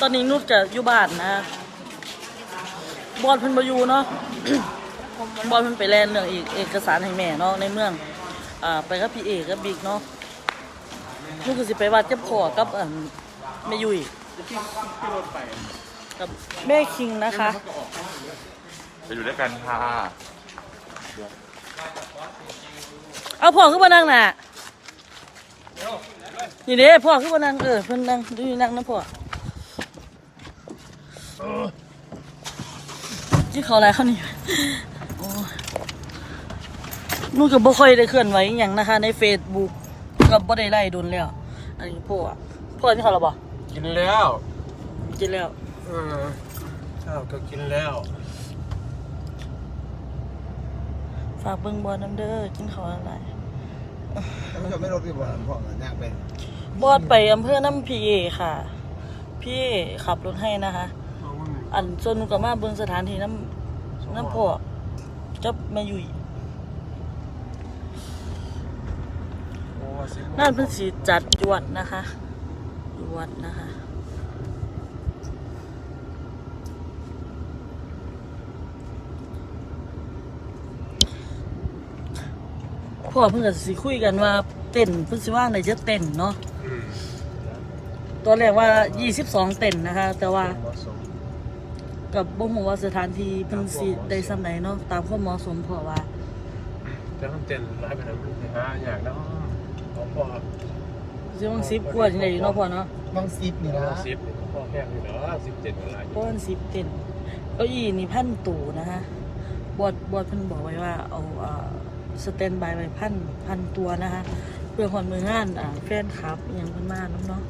ตอนนี้นุชจะอยู่บ้านนะบอลเพิ่นมาอยู่เนาะ บอลเพิ่นไปแลนเรื่องอีกเอกสารให้แม่เนาะในเมือง อ่าไปกับพี่เอกกับบิ๊กเนาะนุชก็สิไปวัดเจ็บคอกับอ่าแม่ยุ้ยกับแม่คิงนะคะ ไปอยู่ด้วยกันค่ะเอาพ่อขึ้นมานั่งน่ะนี่เด้พ่อขึ้นมานั่งเออเพิ่นนั่งดูนี่นั่งนะพ่อ ที่เขาอะไรเขานี่โอ้ยนู่นก็บ่ค่อยได้เคลื่อนไหวอหย่างนะคะ ในเฟซบุ๊กก็บ่ได้ไล่โดนแล้ว อันนี้พ่ออะพ่อที่เขาหรอบ่กินแล้วกินแล้วเออข้าวก็กินแล้ว ฝากเบิ่งบอลน้ำเด้อกินข้าวอะไรท่านผู้ชมไม่รถดีกว่าพ่อกันยากเป็นบอดไปอำเภอน้ำพีเอค่ะ พี่ขับรถให้นะคะ อันส่วนหนูก็มาเบิ่งสถานที่น้ำน้ำพอกจะมาอยู่อีกนั่นเพิ่นสิจัดอยู่วัดนะคะอยู่วัดนะคะพ่อเพิ่นก็สิคุยกันว่าเต้นเพิ่นสิว่างได้จะเต้นเนาะตอนแรกว่า 22 เต้นนะคะ แต่ว่าเหมาะสม กับบ่ฮู้ว่าสถานที่เพิ่นสิได้ซำใดเนาะตามความเหมาะสมเพราะว่าจะต้องเต้นร้ายไปนะมันสิหาอย่างเนาะเอาพ่อสิว่า10กว่าจังได๋เนาะพ่อเนาะบางซิปนี่เอานะสิบนี่พ่อแห้งอยู่เนาะสิบเจ็ดอะไรเพราะมัน10เต้นเก้าอี้นี่พันตู่นะคะบอดบอดเพิ่นบอกไว้ว่าเอาอ่าสแตนบายไว้พันพันตัวนะคะเพื่อความมืองานอ่าแฟนคลับอหยังเพิ่นมานํเนาะ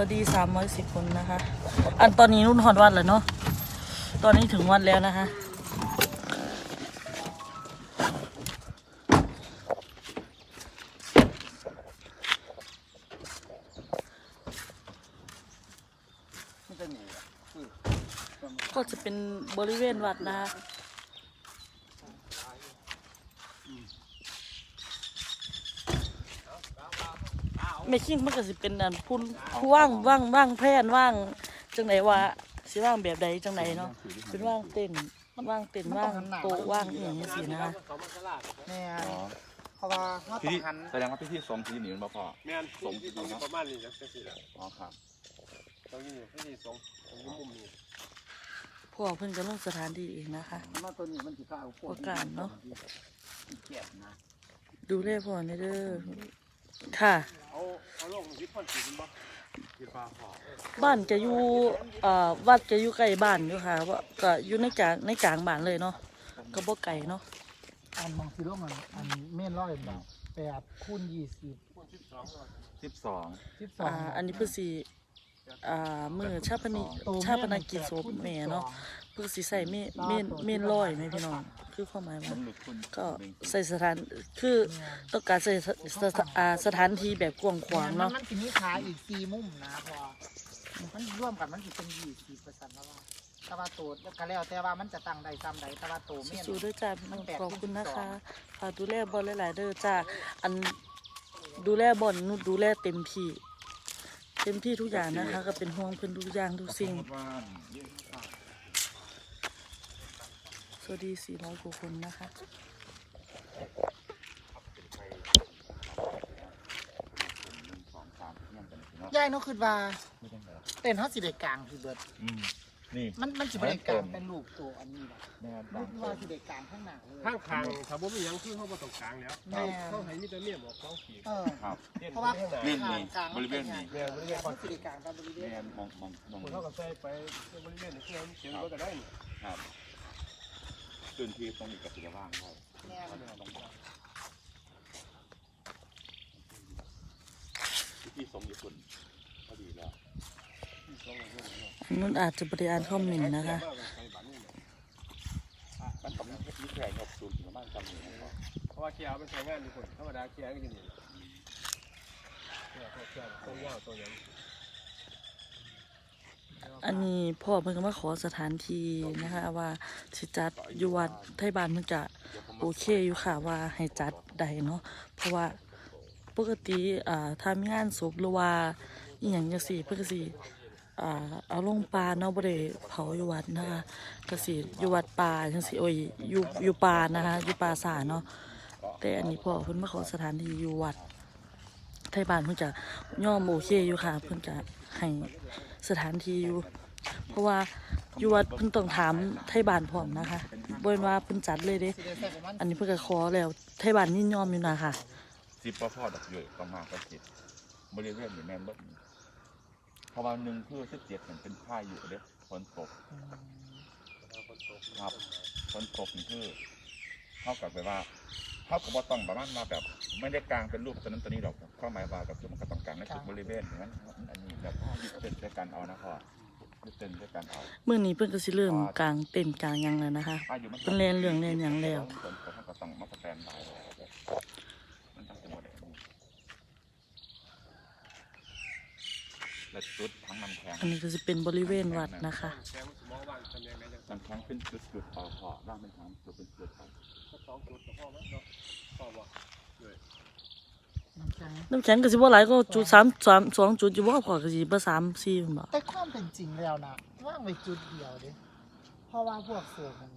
วัสดีสามร้อยสิบคนนะคะ อันตอนนี้นุ่นฮอดวัดแล้วเนาะ ตอนนี้ถึงวัดแล้วนะคะ ก็จะเป็นบริเวณวัดนะคะ ไม่คิงมันก็สิเป็นอันพุ่นผู้ว่างว่างว่างแพร่นว่างจังไหนวะสิว่างแบบใดจังไหนเนาะเป็นว่างเต้นว่างเต้นว่างโต๊ะว่างอหย่างนี้สินะคะแม่อ๋อเพราะว่าเขาต้พี่องหันแสดงว่าพี่ที่ทรงที่หนีมันบ่พ่อแม่นสมที่ตรงประมาณนี้จังซี่แหละอ๋อครับตรงนี้ที่สองตรงมุมนี้พ่อเพิ่นก็ลงสถานที่เองนะคะ มาตัวนี้มันสิข้าวพวโอกาสเนาะเกียดนะดูแลพ่อในอยเด้อ ค่ะ เอาเอาลงที่พ่นสีมันบ่ที่ฟ้าหอบ้านจะอยู่เอ่อวัดจะอยู่ใกล้บ้านอยู่ค่ะว่าก็อยู่ในกลางในกลางบ้านเลยเนาะก็บ่ไกลเนาะอันมองสิโลมันอันเม่นร้อยแบบแปดคูณยี่สิบสิบสองสิบสองอ่าอันนี้เพิ่นสิ อ่ามื้อชาปนิชาปนกิจศพแม่เนาะเพิ่นสิใส่เมเมนเมนร้อยแม่พี่น้องคือความหมายว่าน้ำหลุดคุณก็ใส่สถานคือต้องการใส่สสสอ่าสถานที่แบบกว้างขวางเนาะมันสิมีขาอีกสี่มุมนะพอมันร่วมกันมันสิเป็นยี่สิบเปอร์เซ็นต์แล้วว่าแต่ว่าตัวก็แล้วแต่ว่ามันจะตั้งได้ซ้ำใดแต่ว่าตัวเมียนสู้ๆด้วยจ้าพี่น้องขอบคุณนะคะฝากดูแลบอลหลาย ๆ เด้อจ้าอันดูแลบอลนุดดูแลเต็มที่ เต็มที่ทุกอย่างนะคะ ก็เป็นห่วงเพิ่นทุกอย่างทุกสิ่งว่าสวัสดี 400กว่าคนนะคะสองสามเที่ยงกันเนาะยายเนาะคือว่าไม่ต้องเหรอเต้นเฮาสิได้กลางคือเบิด อืม นี่มันมันสิบ่ได้กลางเป็นลูกตัวอันนี้แหละแม่ลูกว่าสิได้กลางข้างหน้าเลยข้างคางถ้าบ่มีหยังคือเขาบ่ต้องกลางแล้วแม่เขาให้มีแต่เมียบอกเขาขี่เออ ครับเพราะว่านี่กลานี่งกลางบริเวณนี้แม่บริเวณมันสิได้กลางตามบริเวแม่ณมองมองมองคนเขาก็ใส่ไปบริเวณนี้คือเขียนก็ได้นี่ครับพื้นที่ตรงนี้กับสีว่างได้แม่ที่สมอยู่คุณก็ดีแล้วอัน นู้นอาจจะบริอานคอมเมนต์นะคะ มันต้องมีแข่งกับศูนย์ประมาณจำหนึ่งนะครับเพราะว่าเคียวมันใช้งานดีคนธรรมดาเคียวก็จะนี่เคียวเคียวตัวยาวตัวยังอันนี้พ่อเพิ่นก็มาขอสถานที่นะคะว่าสิจัดอยู่วัดไทยบ้านเพิ่นก็โอเคอยู่ค่ะว่าให้จัดได้เนาะเพราะว่าปกติอ่าถ้ามีงานศพหรือว่าอีหยังจังซี่เพิ่นก็สิอ่ เอาลงปลาเนาะบ่ได้เผาอยู่วัดนะคะก็สิอยู่วัดป่าจังซี่โอ้ยอยู่อยู่ป่านะคะอยู่ป่าสาเนาะแต่อันนี้พ่อเพิ่นมาขอสถานที่อยู่วัดไทยบ้านเพิ่นจะย่อมโอเคอยู่ค่ะ เพิ่นจะให้สถานที่อยู่ เพราะว่าอยู่วัดเพิ่นต้องถามไทยบ้านพร้อมนะคะบ่แม่นว่าเพิ่นจัดเลยเด้สิอันนี้เพิ่นก็ขอแล้วไทยบ้านยินยอมอยู่นะค่ะสิบพ่อพ่อดอกอยู่ประมาณก็สิบบริเวณนี่แม่นบ่ ราะว่าหนึ่งคือสิบเจ็ดเป็นผ้าอยู่เด้ฝนตกอืมครับฝนตกนี่คือเท่ากับแบบว่าเท่ากับว่าต้องประมาณมาแบบ ไม่ได้กลางเป็นรูปตัวนั้นตัวนี้หรอกเข้าหมายว่าก็คือมันก็ต้องกลางในจุดบริเวณอย่างนั้นอันนี้แบบยึดเป็นด้วยกันเอานะพ่อยึดเป็นด้วยกันเอามื้อนี้เพิ่นก็สิเริ่มกางเต็นท์กางหยังแล้วนะคะอายุมันเพิ่นเรียนเรื่องเรียนหยังแล้วฝนตกมันก็ต้องมาสแตนบายมันต้องจะหมดเลย และจุดทั้งน้ำแข็งอันนี้ก็สิเป็นบริเวณวัดนะคะแสงสมองว่างตำแหน่งไหนจังน้ำแข็งเป็นจุดจุดๆเอาพอร่างเป็นทางจุดเป็นจุดเอาก็สองจุดกับพ่อมั้งเนาะพ่อบอกเลยน้ำแข็งน้ำแข็งก็สิบ่หลายก็จุด3 3 2จุดอยู่บ่พอก็สิบ่3 4พุ่นบ่แต่ความเป็นจริงแล้วนะว่างไว้จุดเดียวเด้เพราะว่าพวกเสือมัน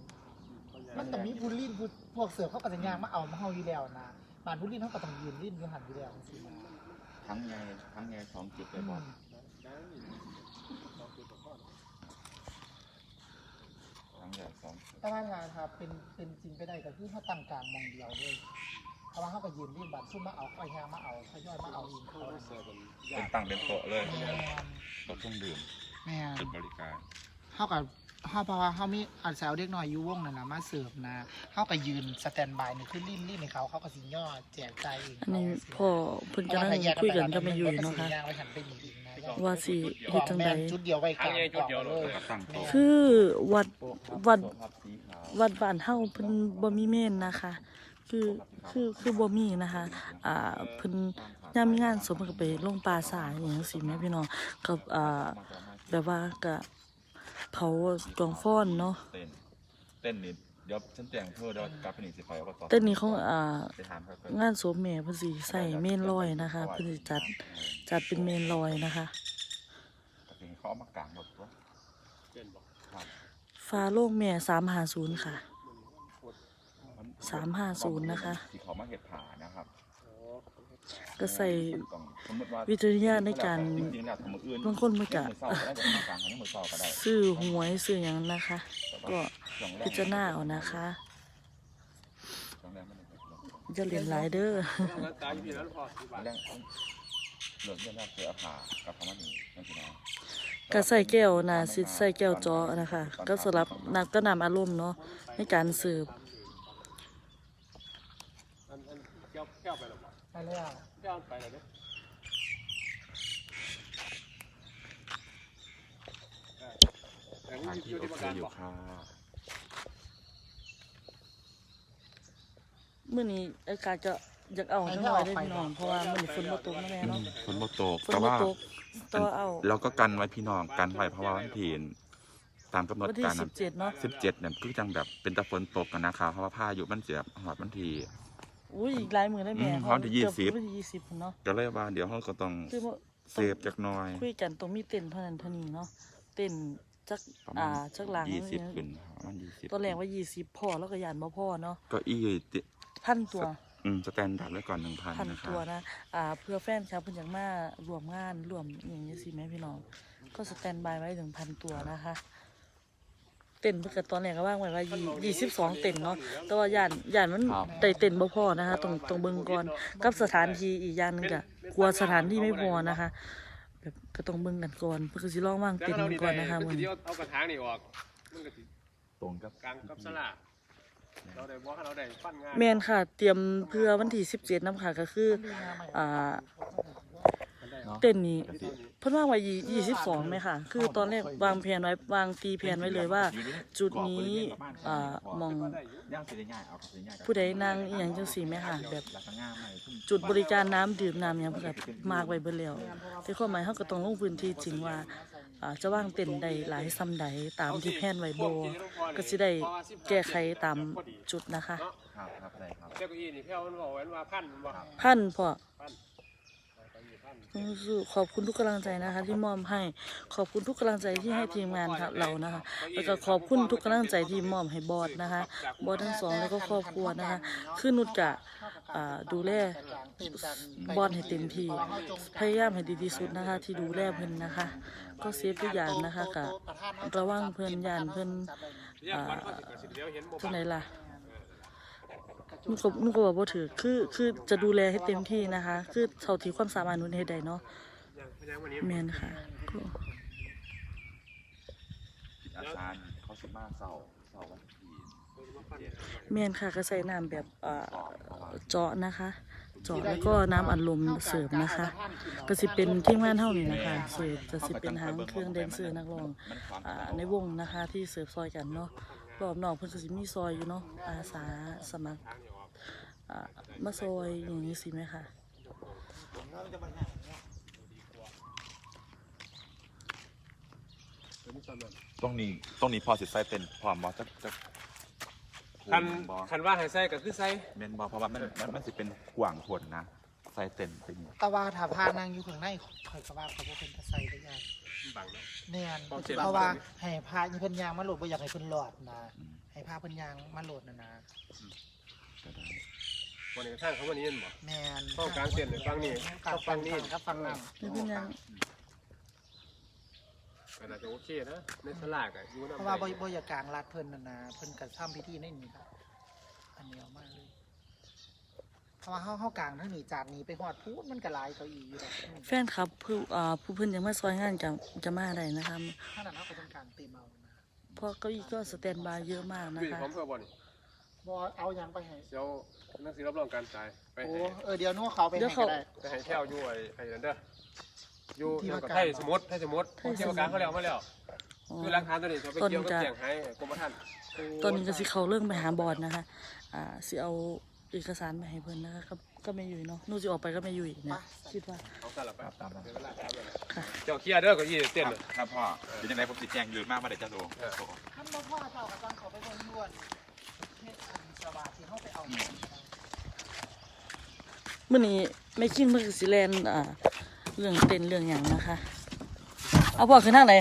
มันต้องมีผู้ลิ้นผู้พวกเสือเขาก็จะย่างมาเอามาเฮาอยู่แล้วนะบ้านผู้ลิ้นเขาก็ต้องยืนลิ้นอยู่หันอยู่แล้วจังซี่นะทั้งไงทั้งไงสองจุดเลอืยบอม ทั้งใหญ่สองาถ้าถ้าเป็นเป็นจริงไปได้ก็คือเขาตั้งกางมองเดียวเลยเพราะว่าเขาก็ยืนลิ้นบัดซุ่มมาเอาค่อยยางมาเอาค่อยย่อยมาเอาเองเขาเป็นตั้งเป็นโต๊ะเลยแมนโต๊ะเครื่องดื่มแม่นจุดบริการเขากับเขาเพราะว่าเขามีอันแซวเด็กน้อยอยู่วงนั่นนะมาเสิร์ฟนะเขาก็ยืนสแตนบายนี่คือลิ้นลิ้นในเขาเขาก็สิย่อแจกใจเองอันนี้พ่อเพิ่นกำลังคุยกันกับแม่ยุ้ยเนาะค่ะ ว้หันไปอีกนะว่าสิเฮ็ดจังไดจุดเดียวไว้กลางกล่องเลยตั้งโต๊ะคือวัดวัดโต๊ะครับสีขาววัดบ้านเฮาเพิ่นบ่มีเมนนะคะ คือคือคือบ่มีนะคะ อ่าเพิ่นยามมีงานศพเพิ่นก็ไปลงป่าสายอหยังซี่แม่พี่น้องก็อ่าแบบว่าก็เผากองฟ้อนเนาะเต้นเต้นนี่ เดี๋ยวฉันแต่งเพื่อเดี๋ยวกลับไปนี่สิไปเอาก็ต่อแต่นี่ของอ่าไปถามเขาก่อนงานศพแม่เพิ่นสิใส่เมนลอยนะคะเพิ่นสิจัดจัดเป็นเมนลอยนะคะก็คือเขาเอามากางหมดตัวเป็นบอกครับฟ้าโล่งแม่350ค่ะ350นะคะ ที่เขามาเห็ดผ่านะครับ ก็ใส่ต้องสมมุติว่าวิจารณญาณในการจริงๆแล้วสมมุติอื่นบางคนมันก็มือเศร้าก็ได้แต่มือกลางให้มือเศร้าก็ได้ซื้อหวยซื้อหยังนะคะแต่ว่าก็ช่วงแรพิจารณาเอานะคะช่วงแรกมันเป็นแบบอย่าเรียนหลายเด้อต้องตายอยู่ที่นั้นพอที่บ้านแรกเหลืองเรื่องแรกคืออาผ่ากับคำว่านี่นั่นคือนะก็ใส่แก้วนะสิใส่แก้วจอนะคะ ก็สำหรับนักก็นำอารมณ์เนาะในการสืบอันอันแก้วแก้วไปหรอเปล่า ไปแล้วแก้วไปแล้วเนี่ยแต่ทางที่ที่อยู่โอที่ประเคกันอยู่บอกค่ะมื้อนี้อากาศจะอยากเอาจังหน่อยได้อพี่น้องเพราะว่ามื้อนี้ฝนบ่ตกนะแม่เนาะฝนบ่ตกฝนแต่บ่ว่าตกแตัวาเอาเราก็กันไว้พี่น้องกันไว้เพราะว่าวันที่ตามกำหนดวันที่การ17เนาะสิบเจ็ดเนี่ยคือจังแบบเป็นตะฝนตกกันนะคะเพราะว่าพายุมันเสียหอดวันที่ อุ้ยอีกหลายมื้อได้แม่อืมวันที่เกือบ20วันที่20พุ่นเนาะก็เลยว่าเดี๋ยวเขาก็ต้องคือว่าเซฟจักหน่อยคุยกันต้องมีเต้นเท่านั้นเท่านี้เนาะเต้นจักประอ่ามาณจักหลังยี่สิบขึ้นประมาณยี่สิบตอนแรกว่า20พอแล้วก็ยานบ่พอเนาะก็อีติพันตัว อืมสแตนดาร์ดไว้ก่อนหนึ่งพันพันนะคะตัวนะ อ่า เพื่อแฟนครับเพิ่นอยากมารวมงานรวมอหย่างนี้สิแม่พี่น้อง ก็สแตนบายไว้ถึงพันตัวนะคะ เต็นเพื่อตอนแรกก็ว่างไว้ว่ายี่สิบสองเต็นเนาะแต่ว่าย่านย่านมันได้เต็นบ่พอนะคะต้องต้องเบิ่งก่อนกับสถานที่อีกอย่างหนึงก็กลัวสถานที่ไม่พอนะคะแบบก็ต้องเบิ่งกันก่อนเพื่อสิลองวางแต่เต็นเราท์ดีก่อนได้นะคะมัมื้นอจะนี้เอากระถางนี่ออกมันก็สิตรงกับกลางกับสลากเราได้บอกให้เราได้ปั้นงานแม่นค่ะ เตรียมเพื่อวันที่17นำค่ะก็คืออ่า เต้นนี้ เพิ่นวางไว้ยี่สิบสองไหมค่ะ คือตอนแรกวางแผนไว้วางตีแผนไว้เลยว่า จุดนี้อ่ามองย่างสีได้ง่ายเอาสีได้ง่ายผู้ใดนั่งอหย่างจังซี่ไหมค่ะ แบบแล้วก็ง่ายใหม่ขึ้นจุดบริการน้ำดื่มน้ำหยังเพิ่นก็มากไว้เบิดแล้วแต่ความหมายเฮาก็ต้องลงพื้นที่จริงว่าอ่าจะว่างเต็นท์ใดหลายซ้ำใดตามที่แพนไว้บ่ก็สิได้แก้ไขตามจุดนะคะ ครับครับได้ครับ เจ้าเก้าอี้นี่พี่เอามันบอกไว้ว่าพันบ่พันพ่อพัน เก้ขอบคุณทุกกำลังใจนะคะ ที่มอบให้ขอบคุณทุกกำลังใจที่ให้ทีมงานค่ะเรานะคะ แล้วก็ขอบคุณทุกกำลังใจที่มอบให้บอสนะคะ บอสทั้งสองแล้วก็ครอบครัวนะคะคือนุชจะอ่าดูแลบอสให้เต็มที่พยายามให้ดีที่สุดนะคะ ที่ดูแลเพิ่อนนะคะ ก็เซฟทุกอย่างนะคะกะระวังเพิ่อนยานเพิ่นเรียกวันที่ไหนล่ะ นุก็นุก็บอกว่าถือคือคือจะดูแลให้เต็มที่นะคะ คือเท่าที่ความสามารถนุนให้ได้เนาะยังยังวันนี้แมนค่ะก็อาจารย์เขาสิมาเศร้าเศร้าวันที่เจ็ดแมนค่ะก็ใส่น้ำแบบเอ่อเจาะนะคะ เจาะแล้วก็น้ำอัดลมเสริมนะคะ ก็สิเป็นที่งานเท่านี้นะคะเสิร์ฟจะสิเป็นหางเครื่องแดนเซอร์นักร้องมันความอ่าในวงนะคะที่เสิร์ฟซอยกันเนาะ รอบนอกเพิ่นก็สิมีซอยอยู่เนาะอาสาสมัครอ่ามาซอยอย่างนี้สิไหมคะตรงนี้ตรงนี้พอสิใส่เต็นพร้อมบ่จะจะคันบ่คันว่าให้ใส่ก็คือใส่แม่นบ่เพราะว่ามันมันมันสิเป็นกว้างผลนะ ใส่เต็นเป็นแต่ว่าถ้าพานั่งอยู่ข้างในข่อยก็ว่าเขาบ่เป็นตะไซได้ยังบังเนาะแม่นความเจ็บเพราะว่าให้พาอีเพิ่นยางมาโหลดบ่อยากให้เพิ่นหลอดนะให้พาเพิ่นยางมาโหลดนะนะก็ได้วันนี้ทางเขาวันนี้เห็นบ่ แม่นเข้ากลางเส้นเลยฟังนี่กลางเข้าฟังนี่ ครับฟังนั่นไม่เป็นหยัง ก็น่าจะโอเคนะ ในสลากอะอยู่นำเพราะว่าบ่บ่อยากกลางรัดเพิ่นน่ะนะเพิ่นก็ทำพิธีในนี้ครับอันเดียวมากเลย เพราะว่าเฮาเฮากลางทั้งนี้จากนี้ไปฮอดพูดมันก็หลายเก้าอี้อยู่ดอกแฟนครับผู้อ่าผู้เพิ่นยังมาซอยงานจะจะมาได้นะคะถ้านั้นเฮาก็ต้องกลางเต็มเอานะเพราะเก้าอี้ก็สแตนบายเยอะมากนะคุยคะพร้อมเพื่อบ่นี่บ่เอาหยังไปให้เดี๋ยวหนังสือรับรองการจ่ายไปโอ้ให้เออเดี๋ยวนู้เขาไปให้ก็ได้ ไปให้แถวอยู่ไอ้ไอ้นั่นเด้ออยู่ที่เกี่ยวว่ากับการ ไทยสมุทรไทยสมุทรเกี่ยวกับการเขาแล้วมาแล้วอ๋อ คือหลักฐานตัวนี้จะไปเกี่ยวกับเสียงให้กรมธรรม์ตอนนี้ก็สิเขาเรื่องไปหาบอร์ดนะคะ อ่าสิเอา เอกสารมาให้เพิ่นนะคะก็ก็ไม่อยู่เนาะหนู่สิออกไปก็ไม่อยู่อีกนะคิดว่าเอาสลับไปตามเวลาตามเลยค่ะเจ้าเคลียร์เด้อเก็ยี่เต้นครับครับพ่อเป็นยังไงผมสิแจ้งอยู่มากมาได้จะโดเออท่านบ่พ่อเจ้าก็ต้องเขาไปเบิ่งด่วนเฮ็ดอันสวัสดิ์ที่เฮาไปเอามามื่อนี้ไม่คิดเมื่อสิแลนอ่าเรื่องเต้นเรื่องอย่างนะคะ เอาพวกขึ้นทางไหน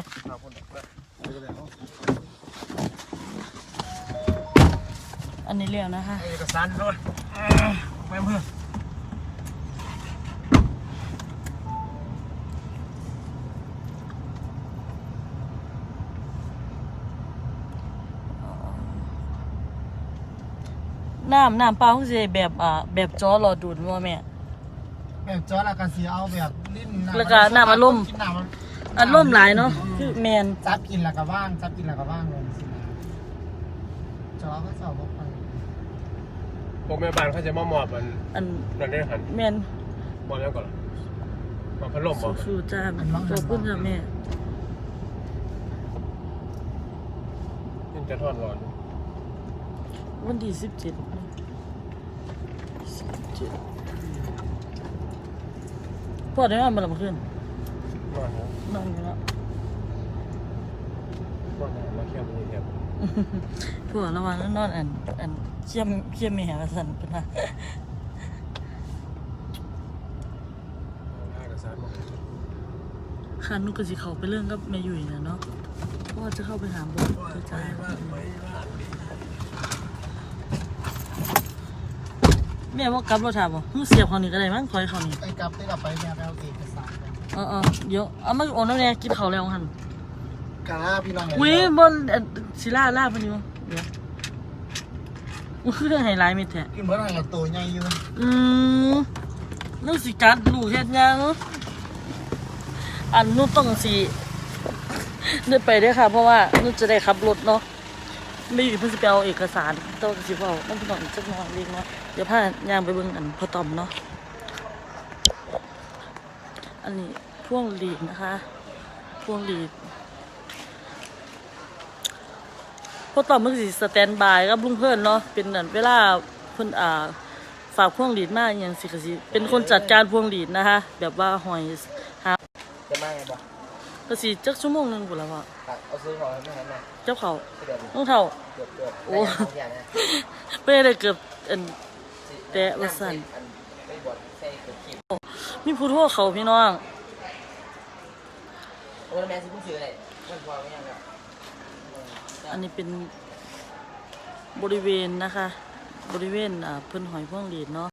อันนี้เรียวนะคะเอกสารรถ แม่เพื่อน้ำน้ำเปล่าคือสิแบบอ่าแบบจอรอดูดว่าแม่ แบบจอแล้วก็สิเอาแบบลิ้นแล้วก็น้ำอัดลมกินน้ำมันอันร่มหลายเนาะคือแมน จับกินแล้วก็ว่างจับกินแล้วก็ว่างเลยสินะจอก็สอบบ่ไป พวกแม่บ้านเขาจะมามอบมันอันนั่นได้หันแมนมอบแล้วก่อนมอบพัดลมบ่สู้ๆจ้าขอบคุณจ้าแม่ยังจะทอดร้อนวันที่สิบเจ็ดสิบเจ็ดพ่อได้นอนมาหลับขึ้นนอนแล้วนอนอยู่แล้วนอนแล้วมาเคี่ยวมันเงียบ ผัวระวังแล้วนอนอันอันเขี้ยมเขี้ยมแม่ว่าสั่นเป็นว่าเอกสารมาคันนุกก็สิเขาไปเรื่องกับแม่ยุ่ยนะเนาะเพราะว่าจะเข้าไปหาบุญไปจ้าแม่ว่ากลับรถถามบ่มึงเสียบเขานี่ก็ได้มั้งคอยเขานี่ไปกลับไปกลับไปแม่ไปเอาเอกสารกันเออเออเดี๋ยวเอามาโอนน้ำแน่กินเขาวแล้วหันกาพี่น้องอุ้ยบน เอ่อศิลาลาพนิวเดี๋ยวมันคือเรื่องไฮไลท์มิดแท้กินเมื่อไหร่กับตัวใหญ่อยู่อืมนึกสิกัดลูกเฮ็ดหยังอันนู้นต้องสิเดินไปเด้อค่ะ เพราะว่านู้นจะได้ขับรถเนาะไม่อยู่เพิ่นสิไปเอาเอกสารต้องสิเว้าน้องพี่น้องอีกจักหน่อยเล็กเนาะเดี๋ยวพาย่างไปเบิ่งอันพ่อต่อมเนาะอันนี้พ่วงหลีดนะคะ พ่วงหลีด พ่อต่อมมันก็สิสแตนบายกับลุงเพิ่นเนาะเป็นอันเวลาเพิ่นอ่าฝากพวงหลีดมาอหย่างสิกสิเป็นคนจัดการพวงหลีดนะคะแบบว่าหอยหาจะมาไงบ่ก็สิจักชั่วโมงหนึงพุ่นแล้วว่าเอาซื้อของไม่ให้มาเจ้าเขาเดือนต้องเท่า เกือบเกือบโอ้ ได้ของอย่างนะเป้ได้เกือบอัน แต่ว่าสั่น อันไปบดใส่เกือบขีดมีผู้โทรเขาพี่น้อง โอ้แล้วแม่ซื้อผู้ซื้ออะไรมันพอไม่ยังครับ อันนี้เป็นบริเวณนะคะ บริเวณเพิ่นหอยพ่วงหลีดเนาะ